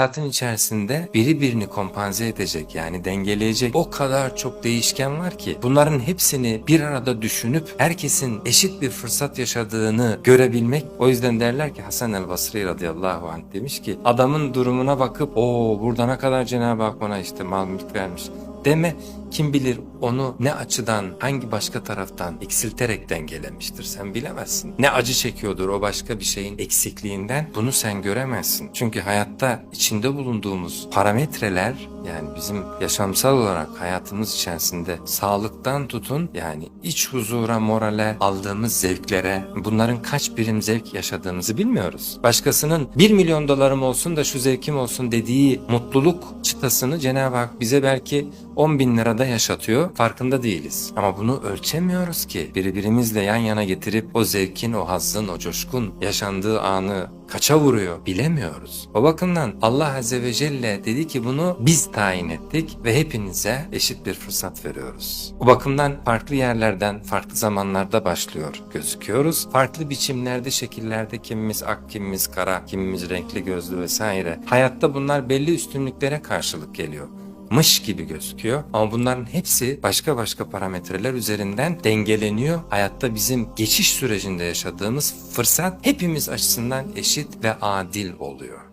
Hayatın içerisinde biri birini kompanze edecek yani dengeleyecek o kadar çok değişken var ki bunların hepsini bir arada düşünüp herkesin eşit bir fırsat yaşadığını görebilmek. O yüzden derler ki Hasan el Basri radıyallahu anh demiş ki adamın durumuna bakıp o burada ne kadar Cenab-ı Hak ona işte mal mülk vermiş deme kim bilir onu ne açıdan hangi başka taraftan eksilterek dengelemiştir sen bilemezsin. Ne acı çekiyordur o başka bir şeyin eksikliğinden bunu sen göremezsin. Çünkü hayatta içinde bulunduğumuz parametreler yani bizim yaşamsal olarak hayatımız içerisinde sağlıktan tutun yani iç huzura, morale, aldığımız zevklere bunların kaç birim zevk yaşadığımızı bilmiyoruz. Başkasının 1 milyon dolarım olsun da şu zevkim olsun dediği mutluluk çıtasını Cenab-ı Hak bize belki 10 bin lirada yaşatıyor farkında değiliz. Ama bunu ölçemiyoruz ki birbirimizle yan yana getirip o zevkin, o hazzın, o coşkun yaşandığı anı kaça vuruyor bilemiyoruz. O bakımdan Allah Azze ve Celle dedi ki bunu biz tayin ettik ve hepinize eşit bir fırsat veriyoruz. Bu bakımdan farklı yerlerden, farklı zamanlarda başlıyor gözüküyoruz. Farklı biçimlerde, şekillerde kimimiz ak, kimimiz kara, kimimiz renkli gözlü vesaire. Hayatta bunlar belli üstünlüklere karşılık geliyor mış gibi gözüküyor. Ama bunların hepsi başka başka parametreler üzerinden dengeleniyor. Hayatta bizim geçiş sürecinde yaşadığımız fırsat hepimiz açısından eşit ve adil oluyor.